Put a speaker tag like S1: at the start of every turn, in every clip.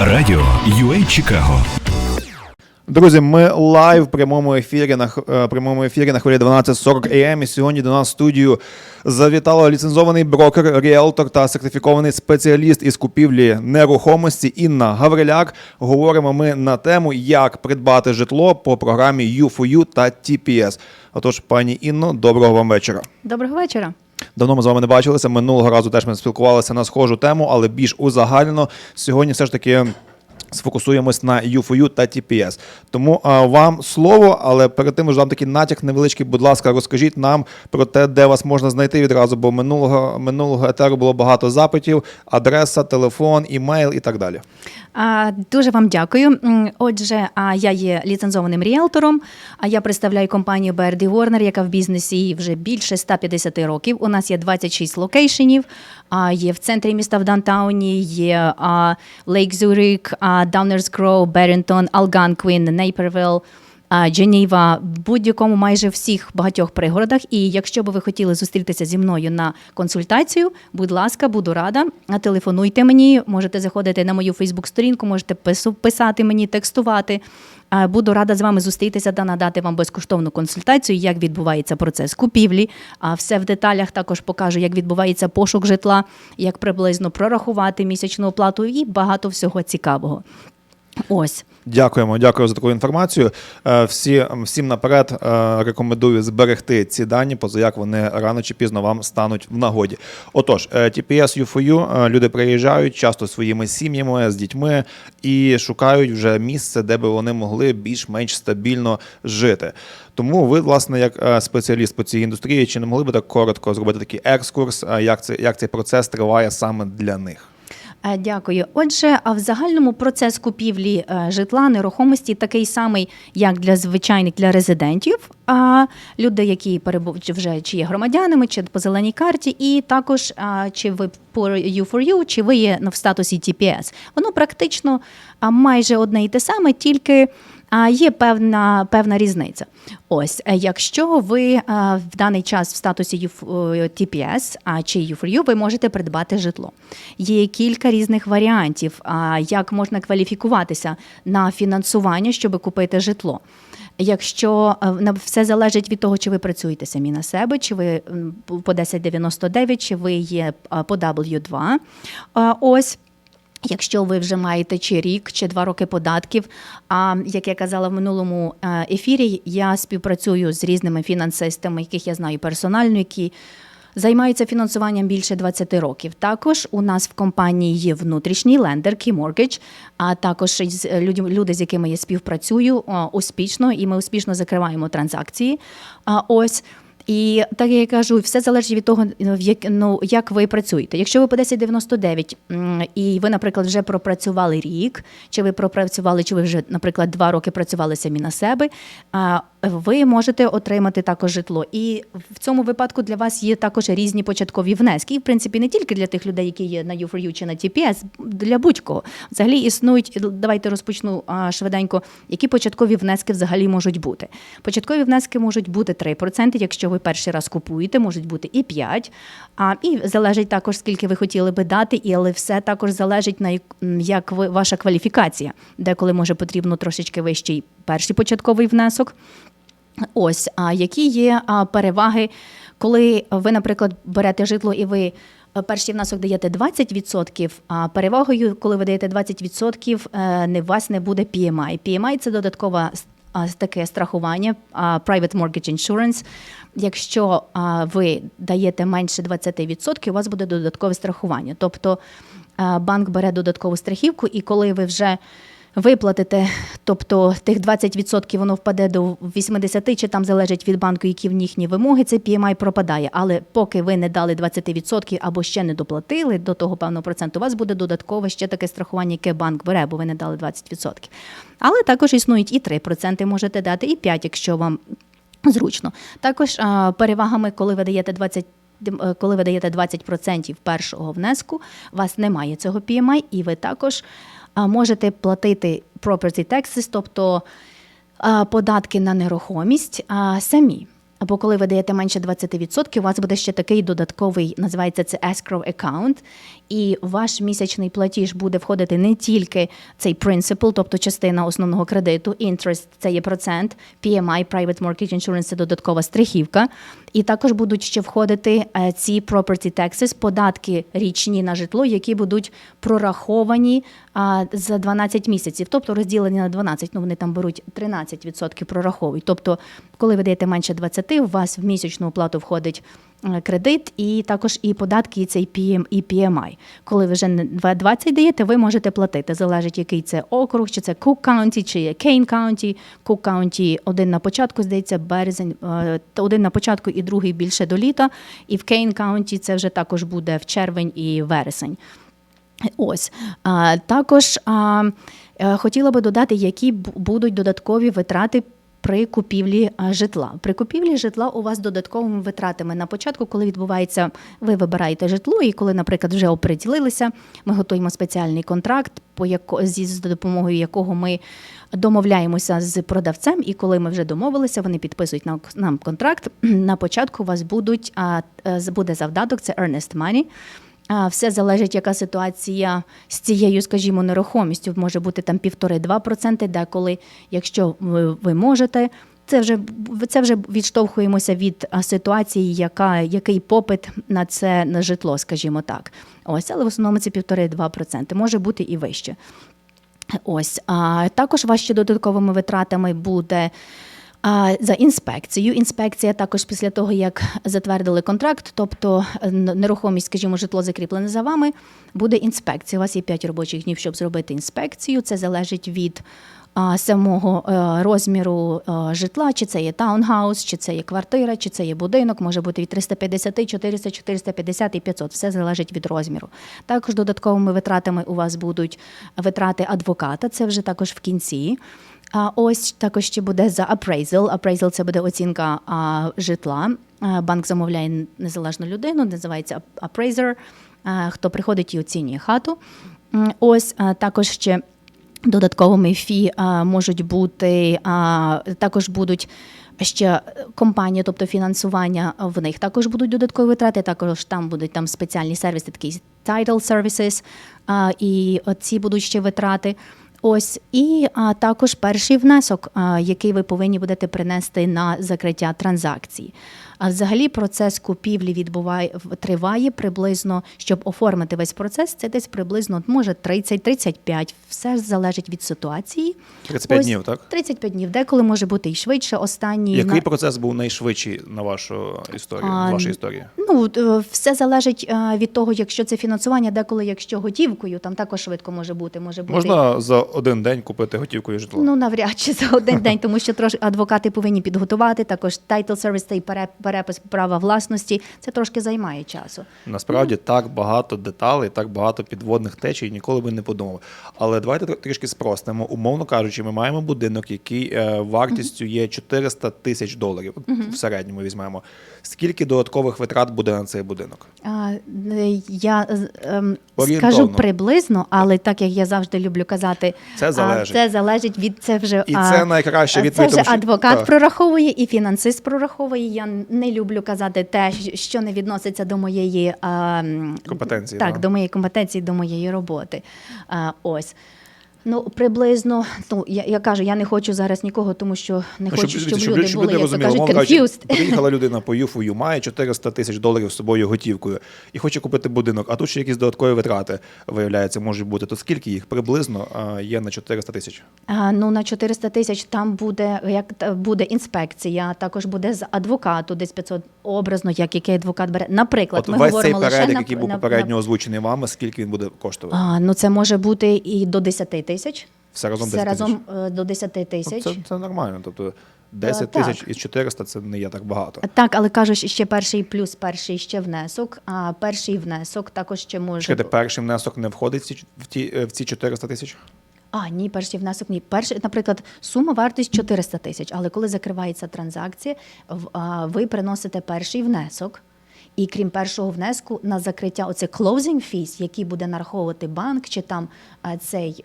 S1: Радіо UA Чикаго.
S2: Друзі, ми лайв в прямому ефірі на х- е, прямому ефірі на хвилі 12.40 AM. І сьогодні до нас в студію завітало ліцензований брокер, ріелтор та сертифікований спеціаліст із купівлі нерухомості Інна Гавриляк. Говоримо ми на тему, як придбати житло по програмі U4U та TPS. Отож, пані Інно, доброго вам вечора.
S3: Доброго вечора.
S2: Давно ми з вами не бачилися. Минулого разу теж ми спілкувалися на схожу тему, але більш узагально Сьогодні все ж таки сфокусуємось на U4U та TPS. Тому а, вам слово, але перед тим ж вам такий натяк невеличкий, будь ласка, розкажіть нам про те, де вас можна знайти відразу, бо минулого, минулого етеру було багато запитів, адреса, телефон, імейл і так далі.
S3: А, Дуже вам дякую. Отже, а я є ліцензованим ріелтором. А я представляю компанію BRD Warner, яка в бізнесі вже більше 150 років. У нас є 26 локейшенів. А є в центрі міста в Даунтауні, є Лейк Зюрик, а, Даунерс Гроу, Беррінтон, Алганквін, Нейпервілл. а, Дженіва, в будь-якому майже всіх багатьох пригородах. І якщо би ви хотіли зустрітися зі мною на консультацію, будь ласка, буду рада. Телефонуйте мені, можете заходити на мою Фейсбук-сторінку, можете писати мені, текстувати. Буду рада з вами зустрітися та надати вам безкоштовну консультацію, як відбувається процес купівлі. А все в деталях також покажу, як відбувається пошук житла, як приблизно прорахувати місячну оплату і багато всього цікавого. Ось.
S2: Дякуємо, дякую за таку інформацію. Е, Всі, всім наперед е, рекомендую зберегти ці дані, поза як вони рано чи пізно вам стануть в нагоді. Отож, е, TPS U4U, е, люди приїжджають часто своїми сім'ями з дітьми і шукають вже місце, де би вони могли більш-менш стабільно жити. Тому ви, власне, як спеціаліст по цій індустрії, чи не могли би так коротко зробити такий екскурс, як це як цей процес триває саме для них?
S3: Е, Дякую. Отже, а в загальному процес купівлі е, житла, нерухомості такий самий, як для звичайних для резидентів, а люди, які перебувають вже чи є громадянами, чи по зеленій карті, і також чи ви по U4U, чи ви є в статусі TPS. Воно практично майже одне і те саме, тільки. А є певна певна різниця. Ось, е, якщо ви е, в даний час в статусі е, TPS а чи U4U, ви можете придбати житло. Є кілька різних варіантів, а, як можна кваліфікуватися на фінансування, щоб купити житло. Якщо е, все залежить від того, чи ви працюєте самі на себе, чи ви по 1099, чи ви є по W2. А, Ось. Якщо ви вже маєте чи рік, чи два роки податків. А як я казала в минулому е, ефірі, я співпрацюю з різними фінансистами, яких я знаю персонально, які займаються фінансуванням більше 20 років. Також у нас в компанії є внутрішній лендер Mortgage, а також людям- люди, з якими я співпрацюю успішно, і ми успішно закриваємо транзакції. А, Ось. І так я кажу, все залежить від того, в як, ну, як ви працюєте. Якщо ви по 1099 і ви, наприклад, вже пропрацювали рік, чи ви пропрацювали, чи ви вже, наприклад, два роки працювали самі на себе, а, ви можете отримати також житло. І в цьому випадку для вас є також різні початкові внески. І, в принципі, не тільки для тих людей, які є на U4U чи на TPS, для будь-кого. Взагалі існують, давайте розпочну швиденько, які початкові внески взагалі можуть бути. Початкові внески можуть бути 3%, якщо ви перший раз купуєте, можуть бути і 5%. А, і залежить також, скільки ви хотіли би дати, і, але все також залежить на як- ви, ваша кваліфікація. Деколи може потрібно трошечки вищий перший початковий внесок. Ось, а які є переваги, коли ви, наприклад, берете житло і ви е, перший внесок даєте 20%, а перевагою, коли ви даєте 20%, е, у вас не буде PMI. PMI – це додаткова таке страхування, Private Mortgage Insurance. Якщо ви даєте менше 20%, у вас буде додаткове страхування. Тобто банк бере додаткову страхівку, і коли ви вже виплатите, тобто тих 20% воно впаде до 80, чи там залежить від банку, які в їхні вимоги, цей PMI пропадає. Але поки ви не дали 20% або ще не доплатили до того певного проценту, у вас буде додаткове ще таке страхування, яке банк бере, бо ви не дали 20%. Але також існують і 3% можете дати, і 5%, якщо вам зручно. Також перевагами, коли ви даєте 20 е, коли ви даєте 20% першого внеску, у вас немає цього PMI, і ви також можете платити property taxes, тобто податки на нерухомість самі. Або коли ви даєте менше 20%, у вас буде ще такий додатковий, називається це escrow account, і ваш місячний платіж буде входити не тільки цей principal, тобто частина основного кредиту, interest – це є процент, PMI – Private Mortgage Insurance – це додаткова страхівка, і також будуть ще входити е, ці property taxes, податки річні на житло, які будуть прораховані за 12 місяців, тобто розділені на 12, ну вони там беруть 13% прораховують. Тобто, коли ви даєте менше 20, у вас в місячну оплату входить кредит і також і податки, і цей PM, і PMI. Коли ви вже не 20 даєте, ви можете платити. Залежить, який це округ, чи це Cook County, чи є Кейн County. Cook County один на початку, здається, березень, е, один на початку і другий більше до літа. І в Кейн County це вже також буде в червень і вересень. Ось також е, хотіла би додати, які будуть додаткові витрати. При купівлі житла. При купівлі житла у вас додатковими витратами на початку, коли відбувається, ви вибираєте житло, і коли, наприклад, вже оприділилися, ми готуємо спеціальний контракт, по яко, з допомогою якого ми домовляємося з продавцем. І коли ми вже домовилися, вони підписують нам, контракт. На початку у вас будуть а, е, буде завдаток, це earnest money. Все залежить, яка ситуація з цією, скажімо, нерухомістю. Може бути там півтори-два проценти, деколи, якщо ви, ви можете. Це вже це вже відштовхуємося від ситуації, яка який попит на це на житло, скажімо так. Ось, але в основному це півтори-два проценти. Може бути і вище. Ось а також ваші додатковими витратами буде. За інспекцію. Інспекція також після того, як затвердили контракт, тобто е, нерухомість, скажімо, житло закріплене за вами, буде інспекція. У вас є 5 робочих днів, щоб зробити інспекцію. Це залежить від самого е, розміру е, житла, чи це є таунхаус, чи це є квартира, чи це є будинок, може бути від 350, 400, 450 і 500. Все залежить від розміру. Також додатковими витратами у вас будуть витрати адвоката, це вже також в кінці. А ось також ще буде за appraisal. Appraisal – це буде оцінка а, житла. А, банк замовляє незалежну людину, називається appraiser, а, хто приходить і оцінює хату. Ось а, також ще додатковими фі а, можуть бути а, також будуть. Ще компанії, тобто фінансування в них також будуть додаткові витрати. Також там будуть там спеціальні сервіси, такі title services, і ці будуть ще витрати. Ось і а, також перший внесок, а, який ви повинні будете принести на закриття транзакції. А взагалі процес купівлі відбуває триває приблизно, щоб оформити весь процес. Це десь приблизно може 30-35. Все залежить від ситуації.
S2: 35
S3: Ось
S2: днів, так?
S3: 35 днів. Деколи може бути і швидше. Останній
S2: Який
S3: на-
S2: процес був найшвидший на вашу історію?
S3: А,
S2: з вашої історії?
S3: Ну, е, все залежить е, від того, якщо це фінансування, деколи, якщо готівкою, там також швидко може бути. Може бути
S2: Можна за один день купити готівкою житло?
S3: Ну, навряд чи за один день, тому що трошки адвокати повинні підготувати. Також title service та й пере- перепис права власності. Це трошки займає часу.
S2: Насправді так багато деталей, так багато підводних течій, ніколи би не подумав. Але давайте тр- трішки спростимо. Умовно кажучи, ми маємо будинок, який е, вартістю є 400 тисяч доларів. В середньому візьмемо. Скільки додаткових витрат буде на цей будинок?
S3: А, е, я е, ем, скажу приблизно, але так як я завжди люблю казати,
S2: Це
S3: а,
S2: залежить.
S3: це залежить від це вже
S2: І
S3: а,
S2: це найкраща
S3: Це вже адвокат прораховує і фінансист прораховує. Я не люблю казати те, що не відноситься до моєї а,
S2: Компетенції,
S3: Так,
S2: да.
S3: до моєї компетенції, до моєї роботи. А, ось. Ну, приблизно, ну я, я кажу, я не хочу зараз нікого, тому що не хочу, щоб, люди
S2: щоб
S3: були, як то кажуть, confused.
S2: приїхала людина по ЮФУ, має 400 тисяч доларів з собою готівкою і хоче купити будинок, а тут ще якісь додаткові витрати, виявляється, можуть бути. То скільки їх приблизно є на 400 тисяч?
S3: Ну на 400 тисяч там буде як буде інспекція, також буде з адвокату, десь 500 образно, як який адвокат бере. Наприклад,
S2: От
S3: ми
S2: весь цей
S3: говоримо лише
S2: перелік,
S3: на,
S2: який був
S3: на-
S2: озвучений вами, скільки він буде коштувати?
S3: А, ну це може бути і до 10 тисяч.
S2: Все разом
S3: Все
S2: 10 тисяч.
S3: разом е, до 10
S2: Ну,
S3: тисяч.
S2: Це, це нормально. Тобто 10
S3: так.
S2: тисяч із 400 це не є так багато.
S3: Так, але кажуть, ще перший плюс перший ще внесок. А перший внесок також ще може
S2: Чекайте, перший внесок не входить в ці, в ті, е, в ці 400 тисяч?
S3: А, ні, перший внесок ні. Перший, наприклад, сума вартість 400 тисяч, але коли закривається транзакція, в- а, ви приносите перший внесок. І крім першого внеску на закриття, оце closing fees, який буде нараховувати банк чи там цей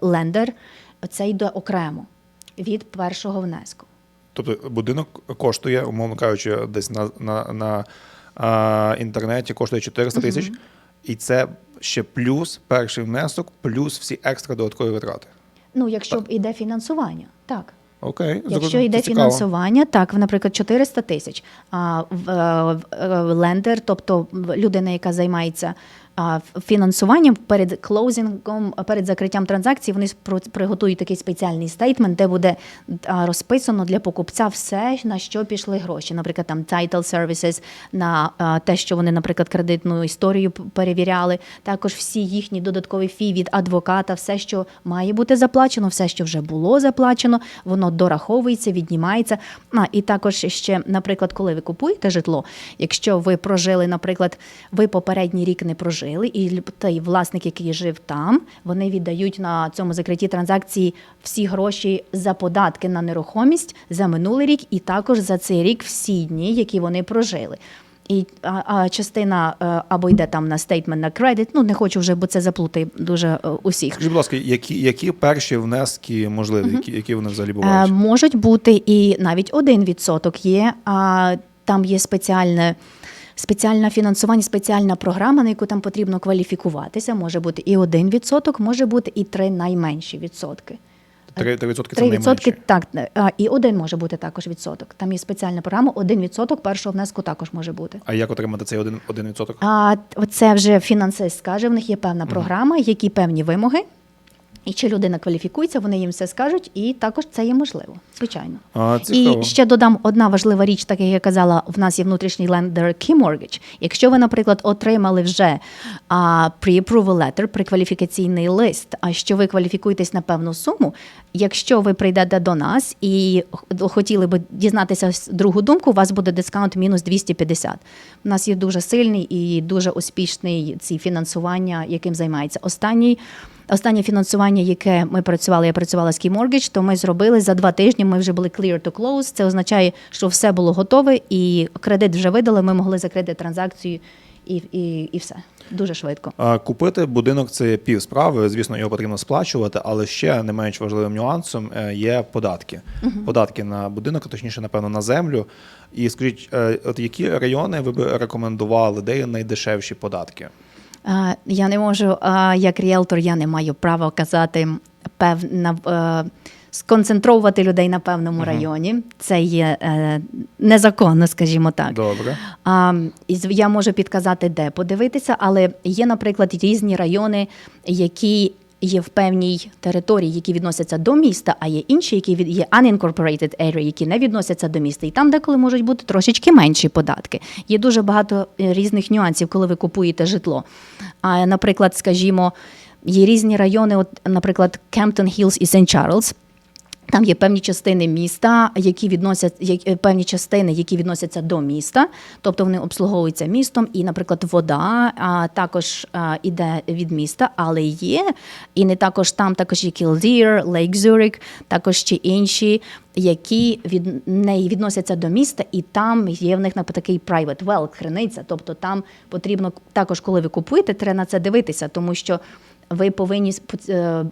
S3: лендер, це йде окремо від першого внеску.
S2: Тобто будинок коштує, умовно кажучи, десь на, на, на а, інтернеті коштує 400 тисяч, і це ще плюс перший внесок, плюс всі екстра додаткові витрати.
S3: Ну, якщо іде фінансування, так.
S2: Окей,
S3: Якщо йде
S2: цікаво.
S3: фінансування, так, наприклад, 400 тисяч. А в- е, в- е, лендер, тобто в- людина, яка займається фінансуванням перед клоузингом, перед закриттям транзакції, вони приготують такий спеціальний стейтмент, де буде розписано для покупця все, на що пішли гроші. Наприклад, там title services, на те, що вони, наприклад, кредитну історію перевіряли. Також всі їхні додаткові фі від адвоката, все, що має бути заплачено, все, що вже було заплачено, воно дораховується, віднімається. А і також ще, наприклад, коли ви купуєте житло, якщо ви прожили, наприклад, ви попередній рік не прожили, і той власник, який жив там, вони віддають на цьому закритті транзакції всі гроші за податки на нерухомість за минулий рік, і також за цей рік всі дні, які вони прожили. І а, а частина е, або йде там на стейтмент на кредит. Ну не хочу вже, бо це заплутає дуже е, усіх.
S2: Скажіть, будь ласка, які, які перші внески можливі, які, які вони взагалі
S3: Е,
S2: бувають?
S3: можуть бути і навіть один відсоток є. А там є спеціальне. Спеціальне фінансування, спеціальна програма, на яку там потрібно кваліфікуватися. Може бути і один відсоток, може бути і три найменші відсотки.
S2: Три три відсотки це
S3: Три відсотки так, а, і один може бути також відсоток. Там є спеціальна програма, один відсоток першого внеску також може бути.
S2: А як отримати цей один, один відсоток?
S3: А це вже фінансист скаже, в них є певна програма, які певні вимоги. І чи людина кваліфікується, вони їм все скажуть, і також це є можливо, звичайно.
S2: А, цікаво.
S3: І ще додам одна важлива річ, так як я казала, в нас є внутрішній лендер Key Mortgage. Якщо ви, наприклад, отримали вже а, pre-approval letter, прикваліфікаційний лист, а що ви кваліфікуєтесь на певну суму, якщо ви прийдете до нас і хотіли би дізнатися другу думку, у вас буде дискаунт мінус 250. У нас є дуже сильний і дуже успішний ці фінансування, яким займається останній. Останнє фінансування, яке ми працювали, я працювала з Key Mortgage, то ми зробили за два тижні. Ми вже були clear to close. Це означає, що все було готове, і кредит вже видали. Ми могли закрити транзакцію і, і, і все дуже швидко.
S2: А, Купити будинок це пів справи. Звісно, його потрібно сплачувати, але ще не менш важливим нюансом е, є податки. Податки на будинок, точніше, напевно, на землю. І скажіть, е, от які райони ви б рекомендували, де є найдешевші податки?
S3: Я не можу, як ріелтор, я не маю права казати певна. сконцентрувати людей на певному районі. Це є е, незаконно, скажімо так.
S2: Добре.
S3: Я можу підказати, де подивитися, але є, наприклад, різні райони, які є в певній території, які відносяться до міста, а є інші, які від є unincorporated area, які не відносяться до міста. І там деколи можуть бути трошечки менші податки. Є дуже багато е, різних нюансів, коли ви купуєте житло. А, наприклад, скажімо, є різні райони, от, наприклад, Кемптон Хілс і Сент Чарльз. Там є певні частини міста, які відносять як- е, певні частини, які відносяться до міста, тобто вони обслуговуються містом, і, наприклад, вода а, також а, іде від міста, але є і не також там, також є Кілдір, Лейк Зюрик, також ще інші, які від не відносяться до міста, і там є в них наприклад, такий private well, криниця. Тобто там потрібно також, коли ви купуєте, треба на це дивитися, тому що ви повинні е,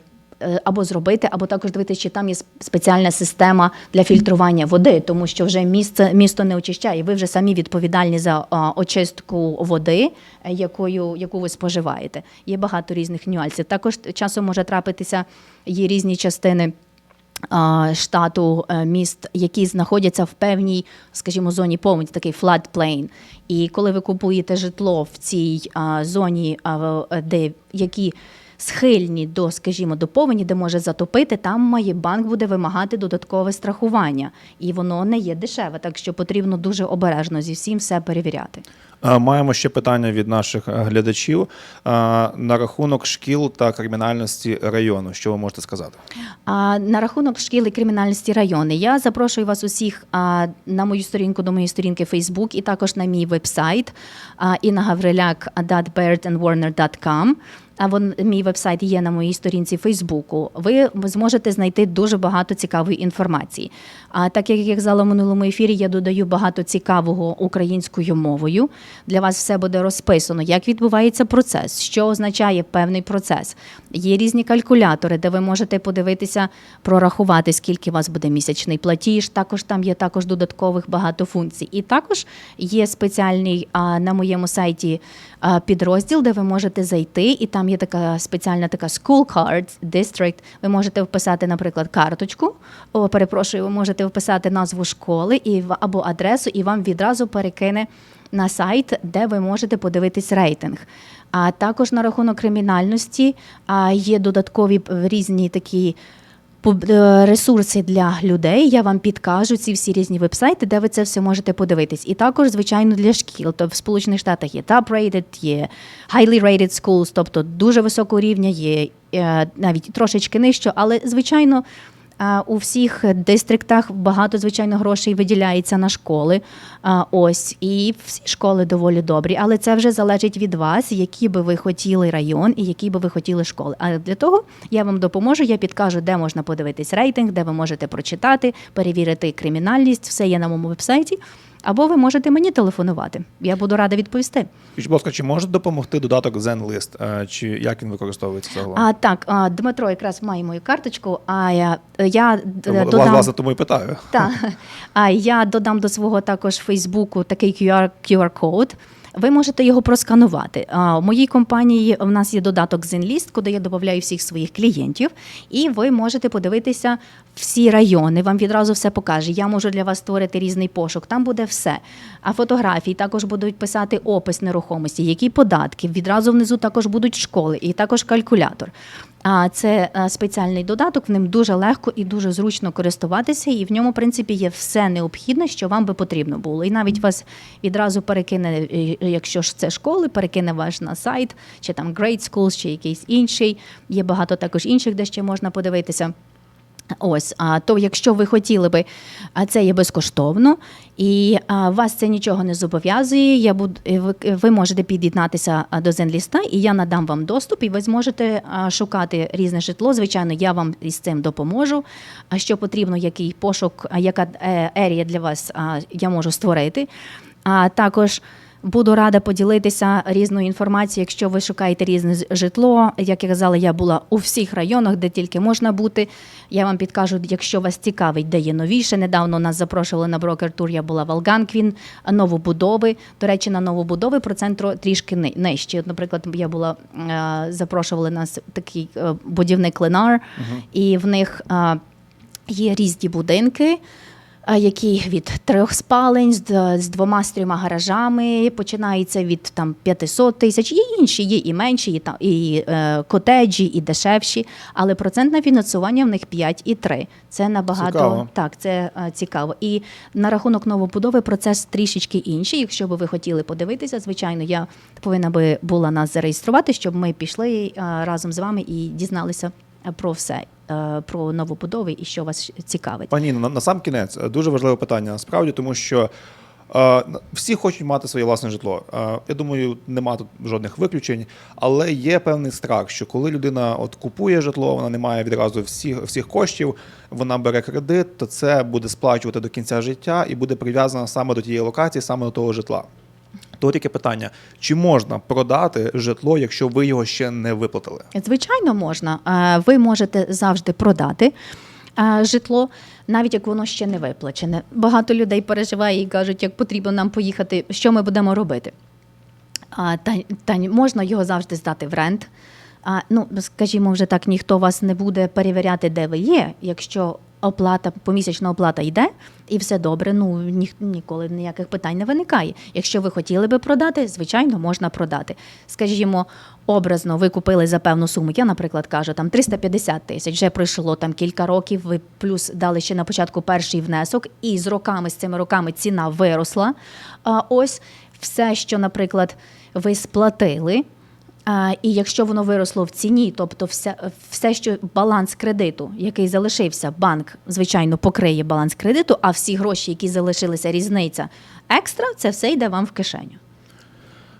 S3: або зробити, або також дивитися, чи там є спеціальна система для фільтрування води, тому що вже місце місто не очищає. Ви вже самі відповідальні за очистку води, е, якою яку ви споживаєте. Є багато різних нюансів. Також часом може трапитися є різні частини. Штату е, міст, які знаходяться в певній, скажімо, зоні повені, такий floodplain. І коли ви купуєте житло в цій зоні, е, де які схильні до, скажімо, до повені, де може затопити, там має банк буде вимагати додаткове страхування, і воно не є дешеве, так що потрібно дуже обережно зі всім все перевіряти.
S2: Маємо ще питання від наших е, глядачів на рахунок шкіл та кримінальності району. Що ви можете сказати?
S3: На рахунок шкіл і кримінальності райони, я запрошую вас усіх на мою сторінку до моєї сторінки Facebook і також на мій вебсайт а, innagavriляк.birdandwarner.com. а вон мій вебсайт є на моїй сторінці Фейсбуку, ви зможете знайти дуже багато цікавої інформації. А так як я казала в минулому ефірі, я додаю багато цікавого українською мовою. Для вас все буде розписано, як відбувається процес, що означає певний процес. Є різні калькулятори, де ви можете подивитися, прорахувати, скільки у вас буде місячний платіж. Також там є також додаткових багато функцій. І також є спеціальний на моєму сайті підрозділ, де ви можете зайти, і там є така спеціальна така school card district. Ви можете вписати, наприклад, карточку. О, перепрошую, ви можете вписати назву школи і або адресу, і вам відразу перекине на сайт, де ви можете подивитись рейтинг. А також на рахунок кримінальності є додаткові е, різні такі ресурси для людей. Я вам підкажу ці всі різні вебсайти, де ви це все можете подивитись. І також, звичайно, для шкіл. Тобто в Сполучених Штатах є top-rated, є highly rated schools, тобто дуже високого рівня, є е, навіть трошечки нижче, але звичайно. У всіх дистриктах багато звичайно грошей виділяється на школи. Ось і всі школи доволі добрі, але це вже залежить від вас, який би ви хотіли район і які би ви хотіли школи. А для того я вам допоможу. Я підкажу, де можна подивитись рейтинг, де ви можете прочитати, перевірити кримінальність. Все є на моєму вебсайті. Або ви можете мені телефонувати. Я буду рада відповісти.
S2: Будь ласка, чи може допомогти додаток ZenList, е, чи як він використовується загалом?
S3: А так, Дмитро якраз має мою карточку. А я, я
S2: Вас,
S3: додам...
S2: власне, тому і питаю.
S3: Так. А я додам до свого також Фейсбуку такий QR, QR-код. Ви можете його просканувати. У моїй компанії в нас є додаток ZenList, куди я додаю всіх своїх клієнтів, і ви можете подивитися всі райони. Вам відразу все покаже. Я можу для вас створити різний пошук. Там буде все. А фотографії також будуть писати опис нерухомості, які податки. Відразу внизу також будуть школи, і також калькулятор. А це е, спеціальний додаток, в ним дуже легко і дуже зручно користуватися, і в ньому, в принципі, є все необхідне, що вам би потрібно було. І навіть вас відразу перекине, е, якщо ж це школи, перекине ваш на сайт, чи там Great Schools, чи якийсь інший. Є багато також інших, де ще можна подивитися. Ось, то, якщо ви хотіли би, це є безкоштовно, і вас це нічого не зобов'язує. Я буду ви, можете під'єднатися до Зенліста, і я надам вам доступ, і ви зможете шукати різне житло. Звичайно, я вам із цим допоможу. А що потрібно, який пошук, яка е, ерія для вас я можу створити. А також Буду рада поділитися різною інформацією, якщо ви шукаєте різне житло. Як я казала, я була у всіх районах, де тільки можна бути. Я вам підкажу, якщо вас цікавить, де є новіше. Недавно нас запрошували на брокер-тур. Я була в Алганквін, новобудови. До речі, на новобудови процент тро- трішки ни- нижчий. От, наприклад, я була е, запрошували нас такий е, будівник Ленар, і в них. е, Є різні будинки, які від трьох спалень з, з двома з трьома гаражами починається від там 500 тисяч. Є інші, є і менші, і, там, і е, котеджі, і дешевші. Але процентне фінансування в них 5,3. Це набагато
S2: Цікаво.
S3: так, це е, цікаво. І на рахунок новобудови процес трішечки інший. Якщо би ви хотіли подивитися, звичайно, я повинна би була нас зареєструвати, щоб ми пішли е, разом з вами і дізналися е, про все, про новобудови і що вас цікавить.
S2: Пані, на, на сам кінець е, дуже важливе питання насправді, тому що е, всі хочуть мати своє власне житло. Е, я думаю, нема тут жодних виключень, але є певний страх, що коли людина от купує житло, вона не має відразу всіх, всіх коштів, вона бере кредит, то це буде сплачувати до кінця життя і буде прив'язана саме до тієї локації, саме до того житла. Таке питання: чи можна продати житло, якщо ви його ще не виплатили?
S3: Звичайно, можна. Е, Ви можете завжди продати е, житло, навіть як воно ще не виплачене. Багато людей переживає і кажуть, як потрібно нам поїхати, що ми будемо робити. Та, та можна його завжди здати в рент. Ну, скажімо, вже так, ніхто вас не буде перевіряти, де ви є. Якщо оплата, помісячна оплата йде, і все добре, ну ні, ніколи ніяких питань не виникає. Якщо ви хотіли би продати, звичайно, можна продати. Скажімо, образно, ви купили за певну суму. Я, наприклад, кажу, там 350 тисяч, вже пройшло там кілька років. Ви плюс дали ще на початку перший внесок, і з роками, з цими роками ціна виросла. А ось все, що, наприклад, ви сплатили. І якщо воно виросло в ціні, тобто все, все, що баланс кредиту, який залишився, банк, звичайно, покриє баланс кредиту, а всі гроші, які залишилися, різниця екстра, це все йде вам в кишеню.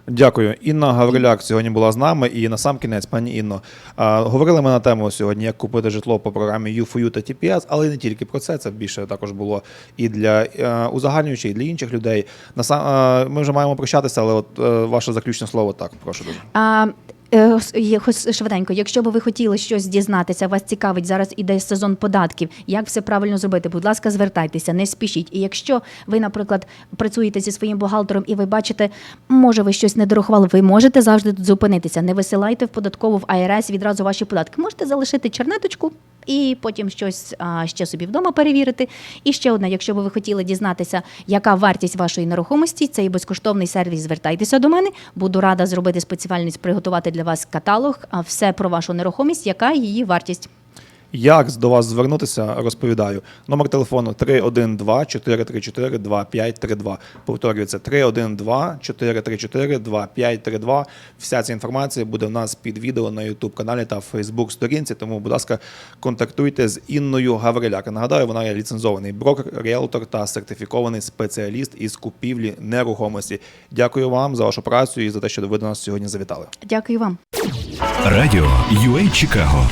S2: Дякую. Інна Гавриляк сьогодні була з нами. І на сам кінець, пані Інно, говорили ми на тему сьогодні, як купити житло по програмі U4U та TPS, але не тільки про це. Це більше також було і для е, узагальнюючих, і для інших людей. На сам, е, ми вже маємо прощатися, але от е, ваше заключне слово так, прошу дуже.
S3: Е, швиденько, якщо би ви хотіли щось дізнатися, вас цікавить зараз іде сезон податків, як все правильно зробити, будь ласка, звертайтеся, не спішіть. І якщо ви, наприклад, працюєте зі своїм бухгалтером і ви бачите, може ви щось не дорахували, ви можете завжди тут зупинитися. Не висилайте в податкову в АРС відразу ваші податки. Можете залишити чернеточку. І потім щось а, ще собі вдома перевірити. І ще одне, якщо би ви хотіли дізнатися, яка вартість вашої нерухомості, це і безкоштовний сервіс. Звертайтеся до мене. Буду рада зробити спеціальність, приготувати для вас каталог, все про вашу нерухомість, яка її вартість.
S2: Як до вас звернутися, розповідаю. Номер телефону 312 434 2532. Повторюється 312 434 2532. Вся ця інформація буде в нас під відео на YouTube каналі та Facebook сторінці. Тому, будь ласка, контактуйте з Інною Гавриляк. Нагадаю, вона є ліцензований брокер, ріелтор та сертифікований спеціаліст із купівлі нерухомості. Дякую вам за вашу працю і за те, що ви до нас сьогодні завітали.
S3: Дякую вам.
S1: Радіо UA Чикаго